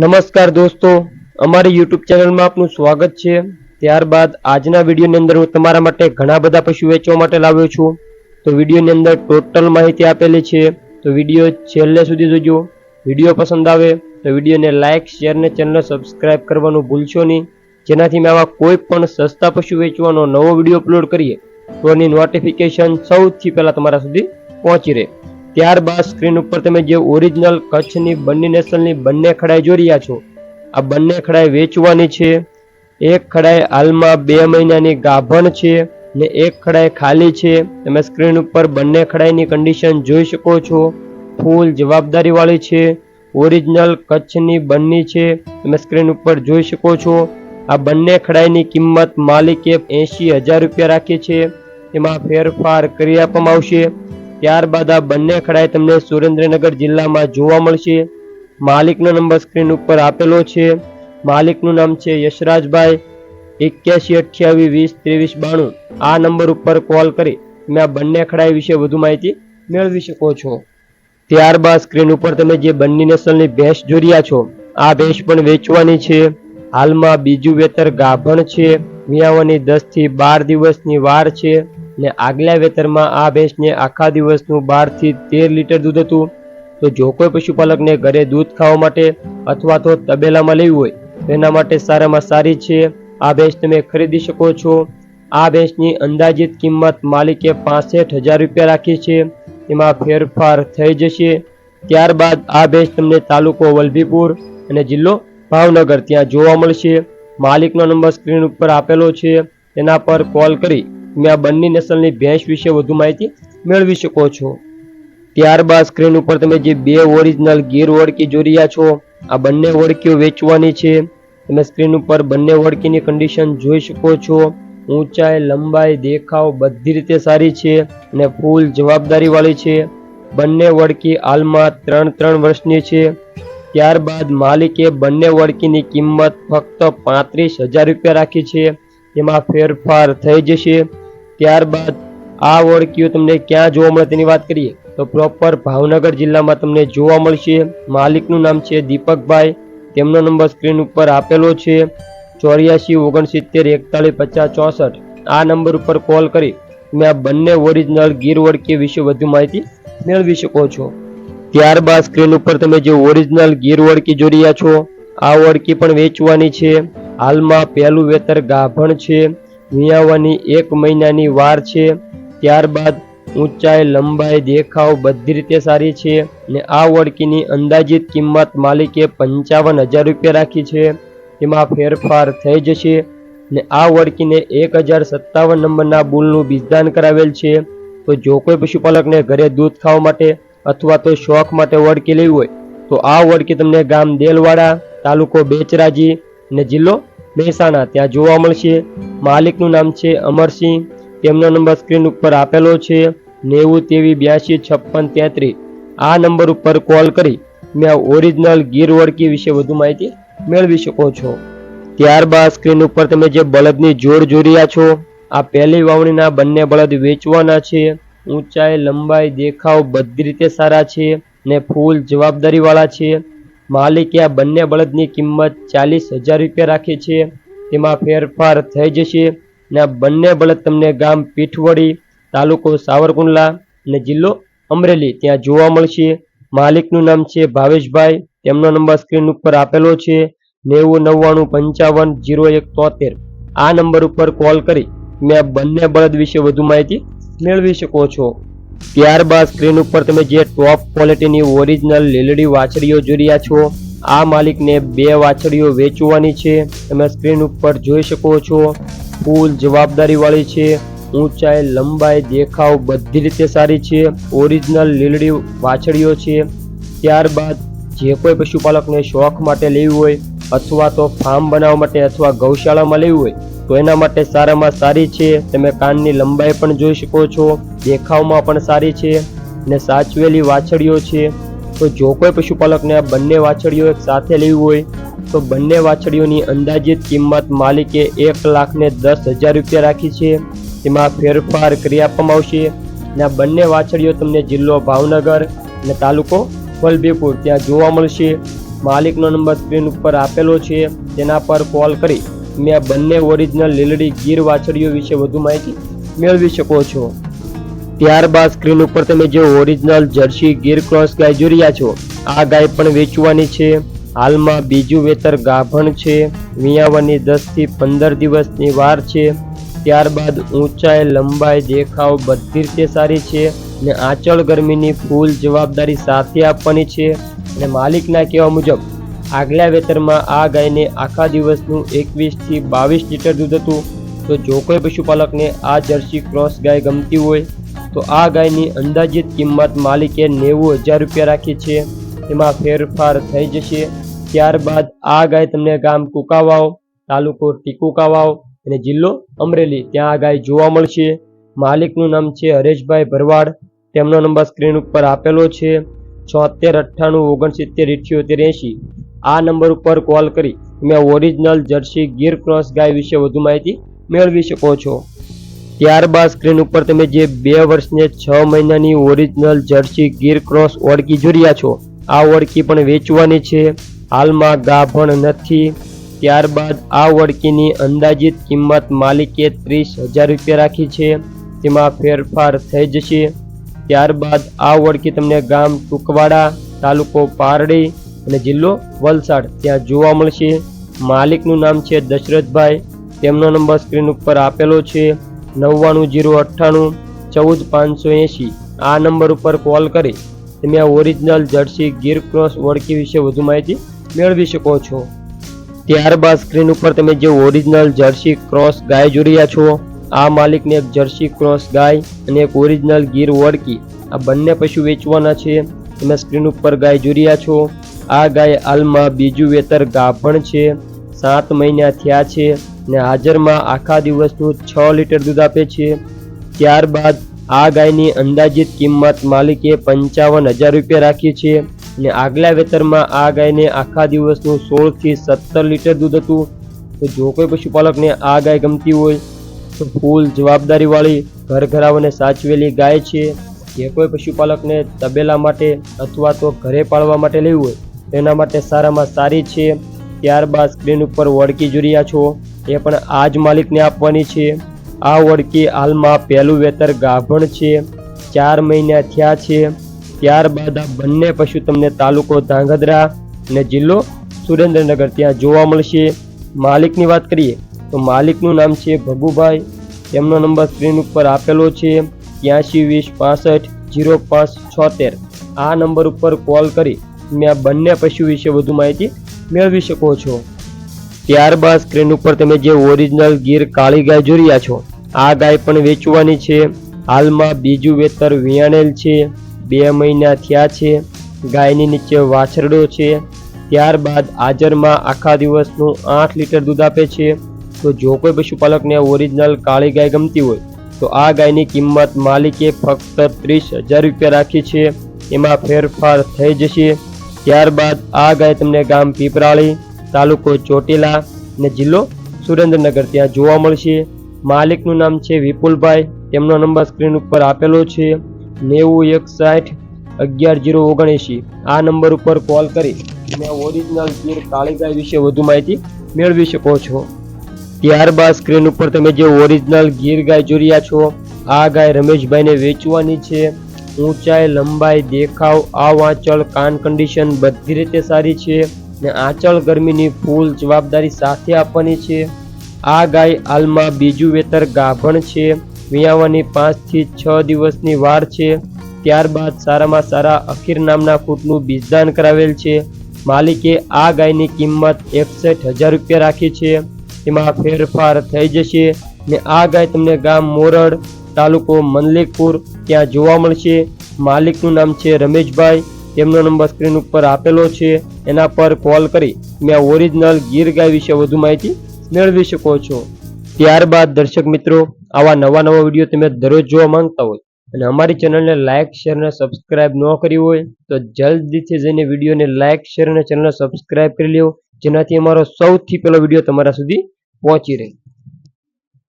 નમસ્કાર દોસ્તો, અમારી યુટ્યુબ ચેનલમાં આપનું સ્વાગત છે. ત્યારબાદ આજના વિડીયોની અંદર હું તમારા માટે ઘણા બધા પશુ વેચવા માટે લાવ્યો છું. તો વિડીયોની અંદર ટોટલ માહિતી આપેલી છે. તો વીડિયો છેલ્લે સુધી જોજો. વીડિયો પસંદ આવે તો વિડીયોને લાઇક, શેર ને ચેનલ સબસ્ક્રાઇબ કરવાનું ભૂલશો નહીં. જેનાથી મેં આવા કોઈ પણ સસ્તા પશુ વેચવાનો નવો વીડિયો અપલોડ કરીએ, તો એની નોટિફિકેશન સૌથી પહેલાં તમારા સુધી પહોંચી રહે. ત્યારબાદ સ્ક્રીન ઉપર તમે જે ઓરિજિનલ કચ્છની બંને નેશનલની બંને ખડાઈ જોઈ રહ્યા છો, આ બંને ખડાઈ વેચવાની છે. એક ખડાઈ હાલમાં બે મહિનાની ગાભણ છે ને એક ખડાઈ ખાલી છે. તમે સ્ક્રીન ઉપર બંને ખડાઈની કન્ડિશન જોઈ શકો છો. ફૂલ જવાબદારીવાળી છે. ઓરિજિનલ કચ્છની બંની છે. તમે સ્ક્રીન ઉપર જોઈ શકો છો. આ બંને ખડાઈની કિંમત માલિકે એંશી હજાર રૂપિયા રાખી છે. એમાં ફેરફાર કરી આપવામાં આવશે. ત્યારબાદ આ બંને ખડાઈ તમને સુરેન્દ્રનગર જિલ્લામાં જોવા મળશે. માલિકનો નંબર સ્ક્રીન ઉપર આપેલો છે. માલિકનું નામ છે યશરાજભાઈ એક્યાસી અઠ્યાવીસ વીસ ત્રેવીસ બાણું. આ નંબર ઉપર કોલ કરી તમે આ બંને ખડાઈ વિશે વધુ માહિતી મેળવી શકો છો. ત્યારબાદ સ્ક્રીન ઉપર તમે જે બંને નસલની ભેંસ રહ્યા છો, આ ભેંસ પણ વેચવાની છે. હાલમાં બીજું વેતર ગાભણ છે. વિયાવાની દસથી બાર દિવસની વાર છે. ને આગલા વેતરમાં આ ભેંસને આખા દિવસનું બારથી તેર લીટર દૂધ હતું. તો જો કોઈ પશુપાલકને ઘરે દૂધ ખાવા માટે અથવા તો તબેલામાં લેવું હોય તેના માટે સારામાં સારી છે. આ ભેંસ તમે ખરીદી શકો છો. આ ભેંસની અંદાજિત કિંમત માલિકે પાસઠ હજાર રૂપિયા રાખી છે. એમાં ફેરફાર થઈ જશે. ત્યારબાદ આ ભેંસ તમને તાલુકો વલભીપુર અને જિલ્લો ભાવનગર ત્યાં જોવા મળશે. માલિકનો નંબર સ્ક્રીન ઉપર આપેલો છે. તેના પર કોલ કરી તમે આ બંને નસલની ભેંસ વિશે વધુ માહિતી મેળવી શકો છો. ત્યારબાદ સ્ક્રીન ઉપર તમે જે બે ઓરિજિનલ ગીર ઓળકી જોઈ રહ્યા છો, આ બંને ઓળકીઓ વેચવાની છે. તમે સ્ક્રીન ઉપર બંને ઓળકીની કન્ડિશન જોઈ શકો છો. ઊંચાઈ, લંબાઈ, દેખાવ બધી રીતે સારી છે અને ફૂલ જવાબદારીવાળી છે. બંને વળકી હાલમાં ત્રણ ત્રણ વર્ષની છે. ત્યારબાદ માલિકે બંને વળકીની કિંમત ફક્ત પાંત્રીસ હજાર રૂપિયા રાખી છે. એમાં ફેરફાર થઈ જશે. ત્યારબાદ આ ઓળખીઓ તમને ક્યાં જોવા મળે તેની વાત કરીએ. તો પ્રોપર ભાવનગર જિલ્લામાં તમને જોવા મળશે. માલિકનું નામ છે દીપકભાઈ. તેમનો નંબર સ્ક્રીન ઉપર આપેલો છે. ચોર્યાસી ઓગણસિત્તેર એકતાલીસ પચાસ ચોસઠ. આ નંબર ઉપર કોલ કરી તમે આ બંને ઓરિજિનલ ગીર ઓળખી વિશે વધુ માહિતી મેળવી શકો છો. ત્યારબાદ સ્ક્રીન ઉપર તમે જે ઓરિજિનલ ગીર ઓળકી જોઈ રહ્યા છો, આ ઓળકી પણ વેચવાની છે. હાલમાં પહેલું વેતર ગાભણ છે. વિયાવાની એક મહિનાની વાર છે. ત્યારબાદ ઊંચાઈ, લંબાઈ, દેખાવ બધી રીતે સારી છે ને આ ઓળકીની અંદાજિત કિંમત માલિકે પંચાવન હજાર રૂપિયા રાખી છે. તેમાં ફેરફાર થઈ જશે ને આ ઓળકીને એક હજાર સત્તાવન નંબરના બુલનું બીજદાન કરાવેલ છે. તો જો કોઈ પશુપાલકને ઘરે દૂધ ખાવા માટે અથવા તો શોખ માટે વળકી લેવી હોય, તો આ વળકી તમને ગામ દેલવાડા તાલુકો બેચરાજી ને જિલ્લો મહેસાણા ત્યાં જોવા મળશે. માલિકનું નામ છે અમરસિંહ. તેમનો નંબર સ્ક્રીન ઉપર આપેલો છે. નેવું તેવી બ્યાસી છપ્પન તેત્રીસ આ નંબર ઉપર કોલ કરી મેં ઓરિજિનલ ગીર વળકી વિશે વધુ માહિતી મેળવી શકો છો. ત્યારબાદ સ્ક્રીન ઉપર તમે જે બળદની જોડ રહ્યા છો, આ પહેલી વાવણીના બંને બળદ વેચવાના છે. ઊંચાઈ, લંબાઈ, દેખાવ બધી રીતે સારા છે ને ફૂલ જવાબદારીવાળા છે. માલિકે આ બંને બળદની કિંમત ચાલીસ હજાર રૂપિયા રાખી છે. તેમાં ફેરફાર થઈ જશે ને આ બંને બળદ તમને ગામ પીઠવડી તાલુકો સાવરકુંડલા અને જિલ્લો અમરેલી ત્યાં જોવા મળશે. માલિકનું નામ છે ભાવેશભાઈ. તેમનો નંબર સ્ક્રીન ઉપર આપેલો છે. નેવું નવ્વાણું પંચાવન જીરો એક તોતેર. આ નંબર ઉપર કોલ કરી મેં બંને બળદ વિશે વધુ માહિતી મેળવી શકો છો. ત્યારબાદ સ્ક્રીન ઉપર તમે જે ટોપ ક્વોલિટીની ઓરિજિનલ લીલડી વાછડીઓ જોઈ રહ્યા છો, આ માલિકને બે વાછડીઓ વેચવાની છે. તમે સ્ક્રીન ઉપર જોઈ શકો છો, ફૂલ જવાબદારીવાળી છે, ઊંચાઈ, લંબાઈ, દેખાવ બધી રીતે સારી છે ઓરિજિનલ લીલડી વાછડીઓ છે. ત્યારબાદ જે કોઈ પશુપાલકને શોખ માટે લેવી હોય અથવા તો ફાર્મ બનાવવા માટે અથવા ગૌશાળામાં લેવી હોય તો એના માટે સારામાં સારી છે. તમે કાનની લંબાઈ પણ જોઈ શકો છો. દેખાવમાં પણ સારી છે ને સાચવેલી વાછડીઓ છે. તો જો કોઈ પશુપાલકને આ બંને વાછડીઓ એક સાથે લેવી હોય, તો બંને વાછડીઓની અંદાજિત કિંમત માલિકે એક લાખને દસ હજાર રૂપિયા રાખી છે. તેમાં ફેરફાર કરી આપવામાં આવશે ને આ બંને વાછડીઓ તમને જિલ્લો ભાવનગર અને તાલુકો વલભીપુર ત્યાં જોવા મળશે. માલિકનો નંબર સ્ક્રીન ઉપર આપેલો છે. તેના પર કોલ કરી તમે આ બંને ઓરિજિનલ લીલડી ગીર વાછડીઓ વિશે વધુ માહિતી મેળવી શકો છો. ત્યારબાદ સ્ક્રીન ઉપર તમે જે ઓરિજિનલ જર્સી ગીર ક્રોસ ગાય જોઈ રહ્યા છો, આ ગાય પણ વેચવાની છે. હાલમાં બીજું વેતર ગાભણ છે. વિયાવાની દસથી પંદર દિવસની વાર છે. ત્યારબાદ ઊંચાઈ, લંબાઈ, દેખાવ બધી રીતે સારી છે ને આંચળ ગરમીની ફૂલ જવાબદારી સાથે આપવાની છે. અને માલિકના કહેવા મુજબ આગલા વેતરમાં આ ગાયને આખા દિવસનું એકવીસથી બાવીસ લીટર દૂધ હતું. તો જો કોઈ પશુપાલકને આ જર્સી ક્રોસ ગાય ગમતી હોય, તો આ ગાયની અંદાજિત કિંમત માલિકે નેવું હજાર રૂપિયા રાખી છે. તેમાં ફેરફાર થઈ જશે. ત્યારબાદ આ ગાય તમને ગામ કુકાવાવ, તાલુકો ટીકુકાવાવ અને જિલ્લો અમરેલી ત્યાં આ ગાય જોવા મળશે. માલિકનું નામ છે હરેશભાઈ ભરવાડ. તેમનો નંબર સ્ક્રીન ઉપર આપેલો છે. છોતેર, અઠ્ઠાણું, ઓગણસિત્તેર, ઇઠ્યોતેર, એંશી. આ નંબર ઉપર કોલ કરી તમે ઓરિજિનલ જર્સી ગીર ક્રોસ ગાય વિશે વધુ માહિતી મેળવી શકો છો. ત્યારબાદ સ્ક્રીન ઉપર તમે જે બે વર્ષને છ મહિનાની ઓરિજિનલ જર્સી ગીર ક્રોસ ઓળકી રહ્યા છો, આ ઓળકી પણ વેચવાની છે. હાલમાં ગાભણ નથી. ત્યારબાદ આ ઓળકીની અંદાજિત કિંમત માલિકે ત્રીસ હજાર રૂપિયા રાખી છે. તેમાં ફેરફાર થઈ જશે. ત્યારબાદ આ ઓળકી તમને ગામ ટુકવાડા, તાલુકો પારડી અને જિલ્લો વલસાડ. ત્યાં જોવા મળશે. માલિકનું નામ છે દશરથભાઈ. તેમનો નંબર સ્ક્રીન ઉપર આપેલો છે. નવ્વાણું જીરો અઠ્ઠાણું ચૌદ પાંચસો એંશી. આ નંબર ઉપર કોલ કરી તમે આ ઓરિજિનલ જર્સી ગીર ક્રોસ ઓળખી વિશે વધુ માહિતી મેળવી શકો છો. ત્યારબાદ સ્ક્રીન ઉપર તમે જે ઓરિજિનલ જર્સી ક્રોસ ગાય જોઈ રહ્યા છો, આ માલિકને એક જર્સી ક્રોસ ગાય અને એક ઓરિજિનલ ગીર ઓળકી આ બંને પશુ વેચવાના છે. તમે સ્ક્રીન ઉપર ગાય જોઈ રહ્યા છો. આ ગાય હાલમાં બીજું વેતર ગાભણ છે. સાત મહિના થયા છે ને હાજરમાં આખા દિવસનું છ લીટર દૂધ આપે છે. ત્યારબાદ આ ગાયની અંદાજિત કિંમત માલિકે પંચાવન હજાર રૂપિયા રાખી છે ને આગલા વેતરમાં આ ગાયને આખા દિવસનું સોળથી સત્તર લીટર દૂધ હતું. તો જો કોઈ પશુપાલકને આ ગાય ગમતી હોય તો ફૂલ જવાબદારીવાળી ઘર ઘરાઓને સાચવેલી ગાય છે. જે કોઈ પશુપાલકને તબેલા માટે અથવા તો ઘરે પાળવા માટે લેવું હોય તેના માટે સારામાં સારી છે. ત્યારબાદ સ્ક્રીન ઉપર વળકી જોઈ છો. એ પણ આ જ માલિકને આપવાની છે. આ વળકી હાલમાં પહેલું વેતર ગાભણ છે. ચાર મહિના થયા છે. ત્યારબાદ આ બંને પશુ તમને તાલુકો ધાંગધ્રા અને જિલ્લો સુરેન્દ્રનગર ત્યાં જોવા મળશે. માલિકની વાત કરીએ તો માલિકનું નામ છે ભગુભાઈ. તેમનો નંબર સ્ક્રીન ઉપર આપેલો છે. ત્યાંસી વીસ પાસઠ જીરો પાંચ છોતેર. આ નંબર ઉપર કોલ કરી તમે આ બંને પશુ વિશે વધુ માહિતી મેળવી શકો છો. ત્યારબાદ સ્ક્રીન ઉપર તમે જે ઓરિજિનલ ગીર કાળી ગાય જોઈ રહ્યા છો, આ ગાય પણ વેચવાની છે. હાલમાં બીજું વેતર વિયાણેલ છે, બે મહિના થયા છે, ગાયની નીચે વાછરડો છે. ત્યારબાદ હાજરમાં આખા દિવસનું આઠ લીટર દૂધ આપે છે. તો જો કોઈ પશુપાલકને ઓરિજિનલ કાળી ગાય ગમતી હોય, તો આ ગાયની કિંમત માલિકે ફક્ત ત્રીસ હજાર રૂપિયા રાખી છે. એમાં ફેરફાર થઈ જશે. ત્યારબાદ આ ગાય તમને ગામ પીપરાળી, તાલુકો ચોટીલા ને જિલ્લો સુરેન્દ્રનગર. ત્યાં જોવા મળશે. માલિકનું નામ છે વિપુલભાઈ. તેમનો નંબર સ્ક્રીન ઉપર આપેલો છે. નેવું એક સાઠ અગિયાર જીરો ઓગણએંશી. આ નંબર ઉપર કોલ કરી તમે ઓરિજિનલ ગીર કાળી ગાય વિશે વધુ માહિતી મેળવી શકો છો. ત્યારબાદ સ્ક્રીન ઉપર તમે જે ઓરિજિનલ ગીર ગાય જોઈ રહ્યા છો, આ ગાય રમેશભાઈને વેચવાની છે. ઊંચાઈ, લંબાઈ, દેખાવ આ આંચળ કાન કન્ડિશન બધી રીતે સારી છે ને આંચળ ગરમીની ફૂલ જવાબદારી સાથે આપવાની છે. આ ગાય હાલમાં બીજું વેતર ગાભણ છે. વિયાવાની પાંચથી છ દિવસની વાર છે. ત્યારબાદ સારામાં સારા અખીર નામના કૂટનું બીજદાન કરાવેલ છે. માલિકે આ ગાયની કિંમત એકસઠ હજાર રૂપિયા રાખી છે. તેમાં ફેરફાર થઈ જશે ને આ ગાય તમને ગામ મોરડ તાલુકો મનલેકપુર ત્યાં જોવા મળશે. માલિકનું નામ છે રમેશભાઈ. તેમનો નંબર સ્ક્રીન ઉપર આપેલો છે. એના પર કોલ કરી મેં ઓરિજિનલ ગીર ગાય વિશે વધુ માહિતી મેળવી શકો છો. ત્યારબાદ દર્શક મિત્રો, આવા નવા નવા વીડિયો તમે દરરોજ જોવા માંગતા હોય અને અમારી ચેનલને લાઇક શેર અને સબસ્ક્રાઇબ ન કરી હોય તો જલ્દીથી જઈને વિડીયોને લાઇક શેર અને ચેનલને સબસ્ક્રાઇબ કરી લ્યો. જેનાથી અમારો સૌથી પહેલો વીડિયો તમારા સુધી પહોંચી રહે.